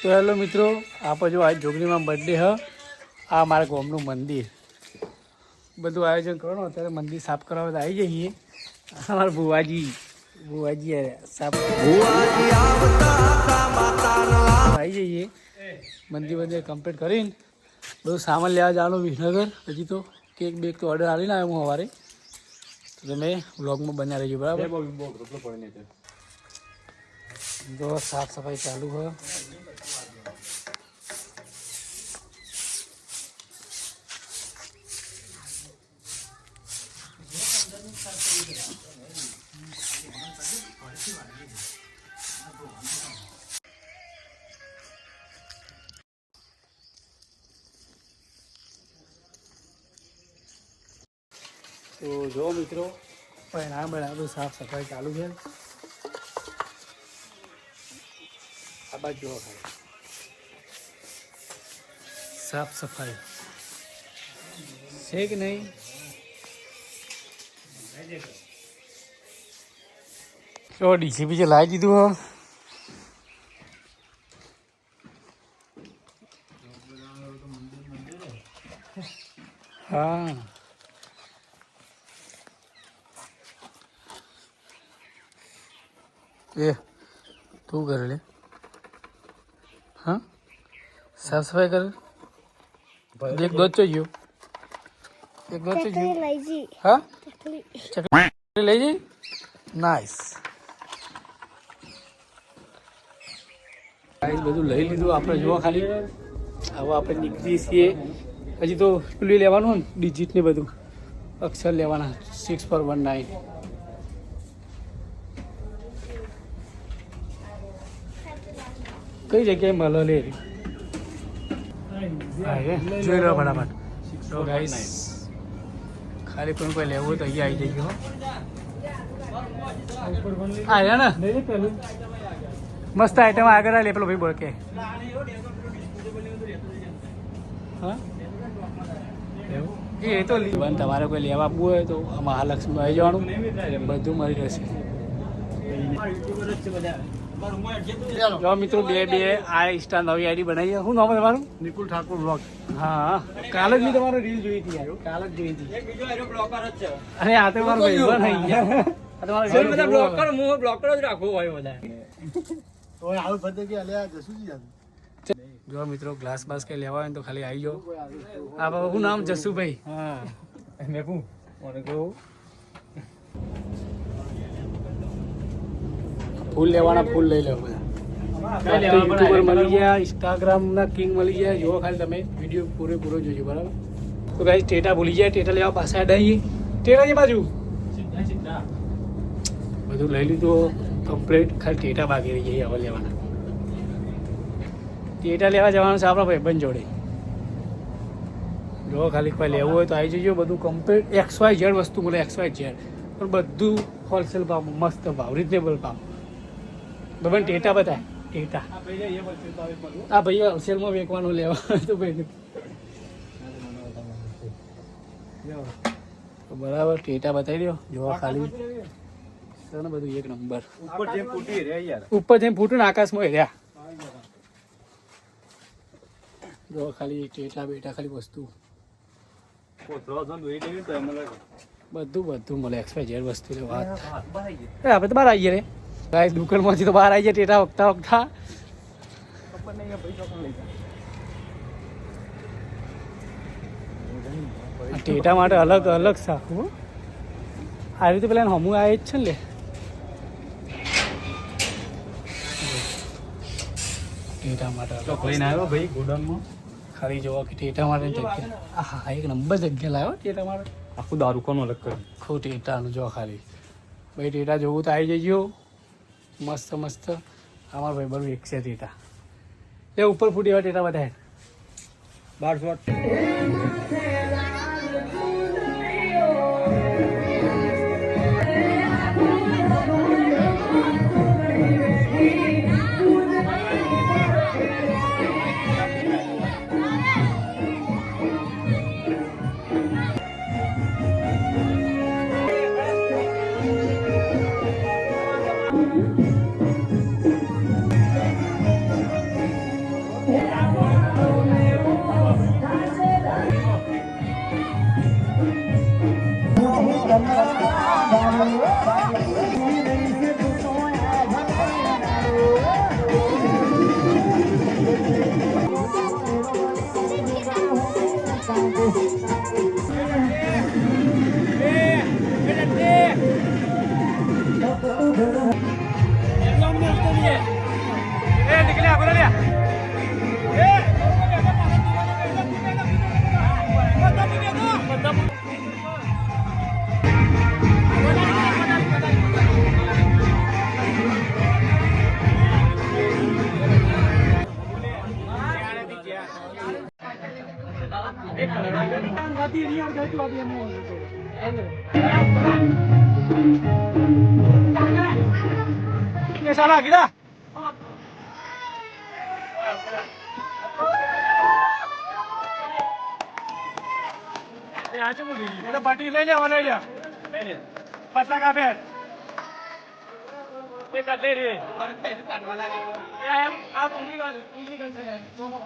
તો હેલો મિત્રો આપ જો આજ જોગણીમાં બર્થડે હ. આ મારા ગામનું મંદિર. બધું આયોજન કરવાનું અત્યારે મંદિર સાફ કરાવવા તો આવી જઈએ. અમારા ભુવાજી ભુવાજી સાફ આવી જઈએ. મંદિર બંદિર કમ્પ્લીટ કરીને બધું સામાન લેવા જવાનું વિસનગર. હજી તો કેક બેક તો ઓર્ડર આવીને આવ્યો હું સવારે. તો તમે વ્લોગમાં બન્યા રહીજો બરાબર? તો સાફ સફાઈ ચાલુ હોય તો જો મિત્રો પણ આ બધું સાફ સફાઈ ચાલુ છે. આ બાજુ જુઓ ખાલી. સાફ સફાઈ. છે કે નહીં? તો ડીસીપી જે લાવી દીધું હો. હા. એ તું કરે લે હા સાફ સફાઈ કરે એક દોધ જોઈએ એક દોધ જોઈએ lazy. હા ચકલી લઈ જઈ નાઈસ ગાઈસ બધું લઈ લીધું આપણે જોવા ખાલી. હવે આપણે નીકળીએ છીએ. હજી તો પેલું લેવાનું ને ડિજિટ ને બધું. અક્ષર લેવાના સિક્સ ફોર વન નાઇન કઈ જગ્યાએ મળો લે? હા જોઈ લો ફટાફટ તો ગાઈસ ખાલી પણ કોઈ લેવું હોય તો અહીંયા આવી જઈ હા ને. મસ્ત આઈટમ આગળ લે પેલો ભાઈ બોલ કે. હા? એ તો લીવન તમારે કોઈ લેવા આપવું હોય તો મહાલક્ષ્મી આવી જવાનું. બધું મળી રહેશે. જો મિત્રો બે બે આ ઇન્સ્ટા નવી આઈડી બનાવી શું નામ તમારું? નિકુલ ઠાકોર બ્લોગ હા. કાલે જ મેં તમારો રીલ જોઈ હતી કાલે જ જોઈ હતી. અરે આ તો મારો ભાઈ બન આવી ગયા તો મારો બધા ભાઈ બ્લોક કરો હું બ્લોકર જ રાખવું હોય બધા. તો આવું કે અલ્યા જસુજી આવે જો મિત્રો ગ્લાસ બાસ કઈ લેવા હોય તો ખાલી આવી જાઓ આ બાબુ નામ? જસુભાઈ. હા. મેં કહું. મને કહું. ફૂલ લેવાના ફૂલ લઈ લો બધા. યુટ્યુબર મળી ગયા ઇન્સ્ટાગ્રામ ના કિંગ મળી ગયા. જુઓ ખાલી તમે વીડિયો પૂરેપૂરો જોજો બરાબર? તો ગાઈ ટેટા ભૂલી જાય ટેટા લેવા પાસે અડાઈએ ટેટા છે બાજુ? બધું લઈ લીધું કમ્પ્લીટ ખાલી ટેટા બાકી રહી જાય હવે લેવાના. ટેટા લેવા જવાનું છે આપણા ભાઈબંધ જોડે. જો ખાલી કોઈ લેવું હોય તો આવી જજો બધું કમ્પ્લીટ એક્સ વાય ઝેડ વસ્તુ મળે એક્સ વાય ઝેડ પણ બધું હોલસેલ ભાવ મસ્ત ભાવ રિઝનેબલ ભાવ. બબન ટેટા બતાય ટેટા. આ ભાઈ હોલસેલમાં વેચવાનું લેવા. તો ભાઈ તો બરાબર ટેટા બતાવી દો જોવા ખાલી. બધું એક નંબર. ઉપર જે ફૂટી રહ્યા યાર. ઉપર જેમ ફૂટું ને આકાશમાં રહ્યા. જો ખાલી ટેટા બેટા ખાલી વસ્તુ. બધું બધું મળે. એક્સપાય ઝેડ વસ્તુ છે વાત. એ આપણે તો બહાર આવીએ રે. ગાય દુકાનમાંથી તો બહાર આવી જાય ટેટા વખતા વખતા. આ ટેટા માટે અલગ અલગ સાખું આ રીતે પેલા હમું આવે જ છે ને લે. ટેટા માટે લઈને આવ્યો ભાઈ ગોડાઉનમાં? ખાલી જોવા કે ટેટા માટે જગ્યા. હા એક નંબર જગ્યા લાવ્યો ટેટા માટે. આખું દારૂકોનો અલગ કર્યું. આખું ટેટાનું જો ખાલી. ભાઈ ટેટા જોવું તો આવી જજો. મસ્ત મસ્ત. અમારા ભાઈ બરું એક છે ટેટા એ ઉપર ફૂટી એવા ટેટા બધા બાર એ, આ ચમ ગઈ એટલે બાટી લઈ લેવા લઈ લે પતલા કાપે એ કાઢ લે રે આ એમ આ ઊંઘી ગયો ઊંઘી ગયો